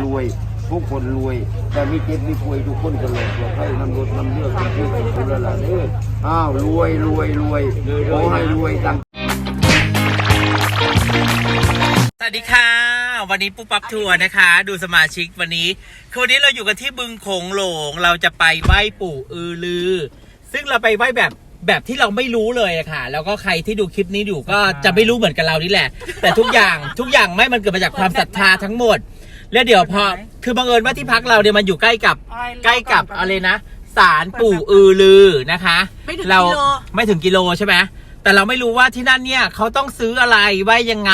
รวยทุกคนรวย แต่มีเจ็บมีป่วยทุกคนก็เลยปลอดภัยนำรถนำเลือกเป็นที่เป็นสุรลาเด้ออ้าวรวยรวยรวยขอให้รวยดังสวัสดีค่ะ วันนี้ปุ๊บปั๊บทัวร์นะคะ ดูสมาชิกวันนี้คือวันนี้เราอยู่กันที่บึงโขงหลงเราจะไปไหว้ปู่อือลือ ซึ่งเราไปไหว้แบบแบบที่เราไม่รู้เลยอะค่ะ แล้วก็ใครที่ดูคลิปนี้อยู่ก็จะไม่รู้เหมือนกับเรานี่แหละ แต่ทุกอย่างทุกอย่างไม่มันเกิดมาจากความศรัทธาทั้งหมด แล้วเดี๋ยวพอคือบังเอิญว่าที่พักเราเนี่ยมันอยู่ใกล้กับใกล้กับอะไรนะศาลปู่อือลือนะคะ ไม่ถึงเรากิโลไม่ถึงกิโลใช่ไหมแต่เราไม่รู้ว่าที่นั่นเนี่ยเขาต้องซื้ออะไรไว้ยังไง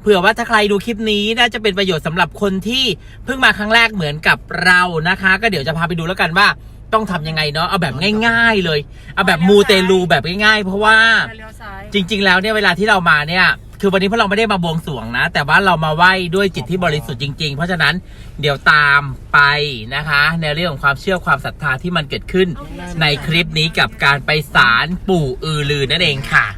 เผื่อว่าถ้าใครดูคลิปนี้น่าจะเป็นประโยชน์สำหรับคนที่เพิ่งมาครั้งแรกเหมือนกับเรานะคะ ก็เดี๋ยวจะพาไปดูแล้วกันว่าต้องทำยังไงเนาะเอาแบบง่าย ๆ เลย เอาแบบมูเตลูแบบง่ายๆ เพราะว่า เลี้ยวซ้าย จริงๆ แล้วเนี่ยเวลาที่เรามาเนี่ย คือวันนี้พวกเราไม่ได้มาบวงสรวงนะ แต่ว่าเรามาไหว้ด้วยจิตที่บริสุทธิ์จริง ๆ เพราะฉะนั้นเดี๋ยวตามไปนะคะ ในเรื่องของความเชื่อความศรัทธาที่มันเกิดขึ้น ในคลิปนี้กับการไปศาลปู่อือลือนั่นเองค่ะนะคะ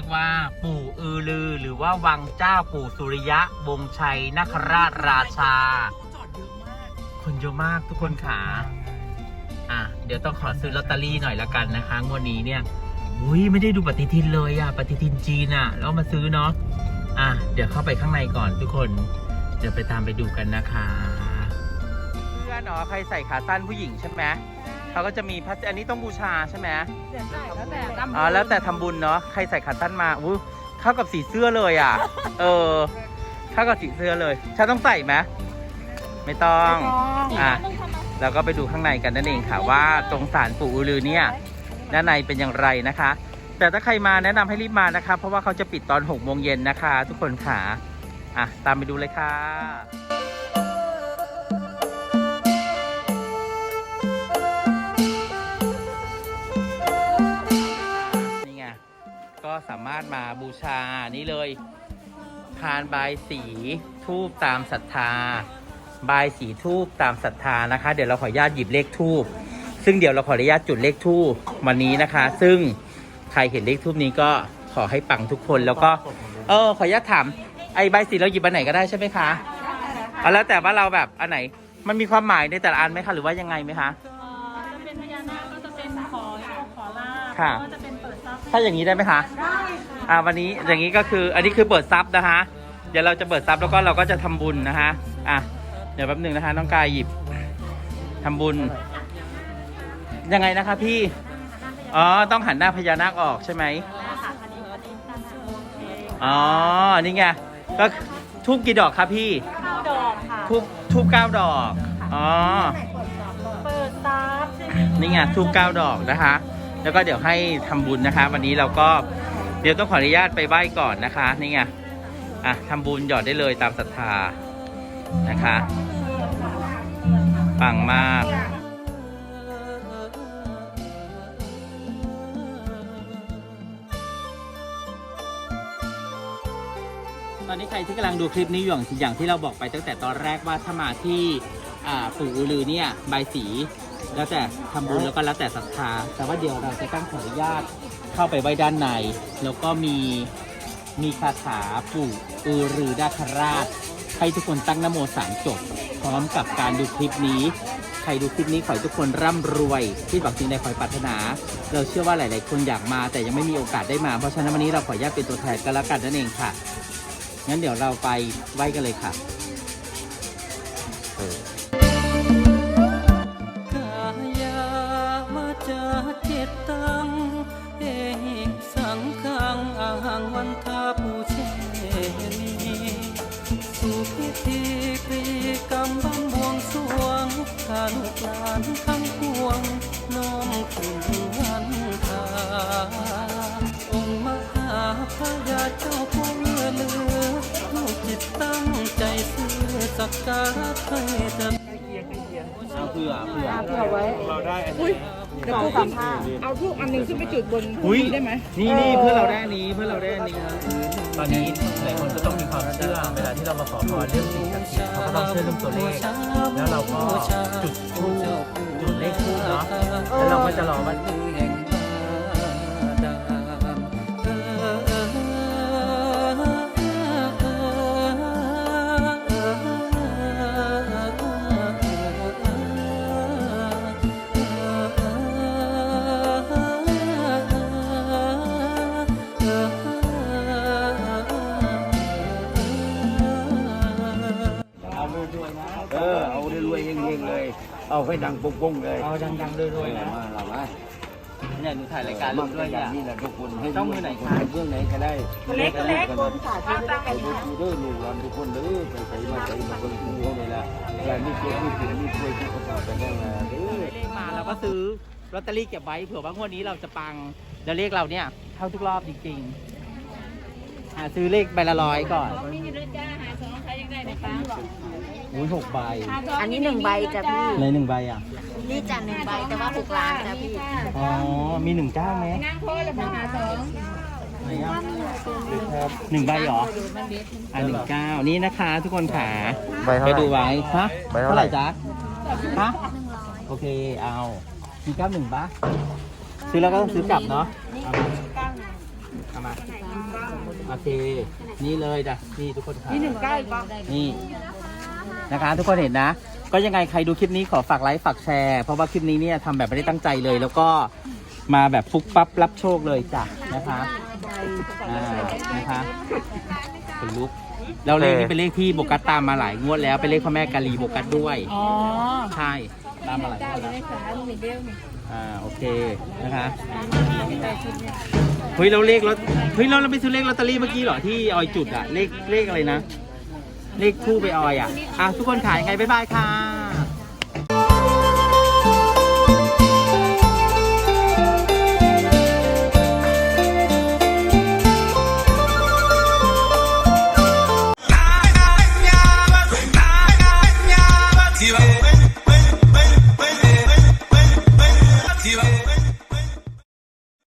ยกว่าปู่อือลือ หรือว่าวังเจ้าปู่สุริยะวงชัยนคราชราชา จอดเยอะมากคนเยอะมากทุกคนขา อะ เดี๋ยวต้องขอซื้อลอตเตอรี่หน่อยละกันนะคะงวดนี้เนี่ยอุ้ยไม่ได้ดูปฏิทินเลยอะปฏิทินจีนอะแล้วมาซื้อเนาะอะ เดี๋ยวเข้าไปข้างในก่อนทุกคน เดี๋ยวไปตามไปดูกันนะคะเพื่อนอ๋อใครใส่ขาสั้นผู้หญิงใช่ไหม เขาก็จะมีพัสอันนี้ต้องบูชาใช่ไหมเดี๋ยวใส่แล้วแต่ตามอ๋อแล้วแต่ทำบุญเนาะใครใส่ขาสั้นมาอู้เข้ากับสีเสื้อเลยอะ เออเข้ากับสีเสื้อเลยฉันต้องใส่ไหมไม่ต้องอะเราก็ไปดูข้างในกันนั่นเองค่ะว่าตรงศาลปู่อือลือเนี่ยด้านในเป็นอย่างไรนะคะ แต่ถ้าใครมาแนะนำให้รีบมานะคะ เพราะว่าเขาจะปิดตอน6โมงเย็นนะคะ ทุกคนค่ะอะตามไปดูเลยค่ะ ก็สามารถมาบูชานี้เลยพานบายสีทูบตามศรัทธา บายสีทูบตามศรัทธานะคะ เดี๋ยวเราขออนุญาตหยิบเลขทูบซึ่งเดี๋ยวเราขออนุญาตจุดเลขทูบวันนี้นะคะ ซึ่งใครเห็นเลขทูบนี้ก็ขอให้ปังทุกคนแล้วก็ เออ ขออนุญาตถามไอ้ใบสีเราหยิบอันไหนก็ได้ใช่ไหมคะเอาแล้วแต่ว่าเราแบบอันไหนมันมีความหมายในแต่ละอันไหมคะหรือว่ายังไงไหมคะเอ่อจะเป็นพญานาคก็จะเป็นขอโชคขอลาภค่ะก็จะเป็นเปิดทรัพย์ ถ้าอย่างนี้ได้ไหมคะได้ค่ะอ่าวันนี้อย่างนี้ก็คืออันนี้คือเปิดซับนะคะ เดี๋ยวเราจะเปิดซับแล้วก็เราก็จะทำบุญนะคะอะเดี๋ยวแป๊บหนึ่งนะคะน้องกายหยิบทำบุญ ยังไงนะคะพี่อ๋อต้องหันหน้าพญานาคออกใช่ไหมอ๋อนี่ไงก็ทูบกี่ดอกครับพี่ดอกค่ะ ทูบทูบเก้าดอกอ๋อ เปิดทรัพย์ใช่ไหมนี่ไงทูบเก้าดอกนะคะ แล้วก็เดี๋ยวให้ทำบุญนะคะ วันนี้เราก็เดี๋ยวต้องขออนุญาตไปไหว้ก่อนนะคะ นี่ไงอะทำบุญหยอดได้เลยตามศรัทธานะคะปังมากตอนนี้ใครที่กำลังดูคลิปนี้อยู่อย่างอย่างที่เราบอกไปตั้งแต่ตอนแรกว่าถ้ามาที่อ่าปู่อือลือเนี่ยใบสี แล้วแต่ทำบุญแล้วก็แล้วแต่ศรัทธา แต่ว่าเดี๋ยวเราจะต้องขออนุญาตเข้าไปไว้ด้านใน แล้วก็มีมีคาถาปู่อือรือดาคราช ให้ทุกคนตั้งนโมสามจบ พร้อมกับการดูคลิปนี้ ใครดูคลิปนี้ขอให้ทุกคนร่ำรวยที่บอกจริงในขอให้ปรารถนา เราเชื่อว่าหลาย ๆ คนอยากมาแต่ยังไม่มีโอกาสได้มา เพราะฉะนั้นวันนี้เราขออนุญาตเป็นตัวแทนกันแล้วกันนั่นเองค่ะ งั้นเดี๋ยวเราไปไหว้กันเลยค่ะ ตตัง เอหิสังขังอาหังวันทาปูเชมีสุพิธีกรีกรรมบังบวงสวงขาลูกลานทั้งปวง น้อมขึ้นวันทาองค์มหาพระยาเจ้าผู้เลือเลือลูกจิตตั้งใจซื่อสักการะให้เธอ เอาเผื่อเผื่อเผื่อไว้เราได้อุ้ยเดี๋ยวกูสัมภาษณ์เอาทูกอันหนึ่งขึ้นไปจุดบนอุ้ยได้ไหมนี่นี่เพื่อเราได้อันนี้เพื่อเราได้อันนี้ครับตอนนี้หลายคนก็ต้องมีความเชื่อเวลาที่เรามาขอพรเรื่องสิ่งศักดิ์สิทธิ์เขาก็ต้องเชื่อเรื่องตัวเลขแล้วเราก็จุดธูปจุดเลขทูปเนาะแล้วเราก็จะรอวัน ออเอาได้รวยเฮงๆเลย เอาให้ดังปุ้งๆเลยเอาดังๆรวยๆนะมาเรามาเนี่ยหนูถ่ายรายการลูกด้วยอเนี่ยย่างนี้แหละทุกคนให้ช่องมือไหนคะเบื้องไหนก็ได้เล็กเล็กบนขาที่ได้ไปดูเด้อลูกหลานทุกคนเด้อไปใส่มาใส่มาคนดูเขาเลยละอย่ามีเจ็บมีปวดมีป่วยที่เขาบอกกันได้มาเด้อเลขมาเราก็ซื้อลอตเตอรี่เก็บไว้เผื่อว่างวดนี้เราจะปังแล้วเลขเราเนี่ยเข้าทุกรอบจริงๆหาซื้อเลขใบละร้อยก่อนมีอยู่ด้วยจ้าหาสองใครยังได้นะคะ อุ้ยหกใบอันนี้หนึ่งใบจ้ะพี่ในหนึ่งใบอะ นี่จ้ะหนึ่งใบแต่ว่าหกล้านจ้ะพี่อ๋อ มีหนึ่งเจ้าไหมนั่งโพสแล้วพอหาสองไหนอะหนึ่งใบเหรออะหนึ่งเก้านี่นะคะ ทุกคนขาใบเท่าไปไหร่ดูไว้ฮะใบเท่าไหร่จ๊ะฮะโอเค เอามีเก้าหนึ่งปะซื้อแล้วก็ต้องซื้อกลับเนาะเอามาเอามาโอเค นี่เลยจ้ะนี่ทุกคนขานี่หนึ่งเก้าอีกปะนี่ นะคะ ทุกคนเห็นนะ ก็ยังไงใครดูคลิปนี้ขอฝากไลค์ฝากแชร์ เพราะว่าคลิปนี้เนี่ยทำแบบไม่ได้ตั้งใจเลย แล้วก็มาแบบฟุกปั๊บรับโชคเลยจ้ะนะคะอ่านะคะเป็นลุกแล้วเลขนี้เป็นเลขที่โบกัสตามมาหลายงวดแล้วเป็นเลขพ่อแม่กาลีโบกัสด้วยอ๋อใช่ตามมาหลายงวดแล้วได้ขามีเดียวนี่อ่าโอเคนะคะเฮ้ยเราเลขรถเฮ้ยเราเราไปซื้อเลขลอตเตอรี่เมื่อกี้เหรอที่ออยจุดอะเลขเลขอะไรนะ เลขคู่ไปออยอะอะทุกคนขายยังไงบ๊ายบายค่ะ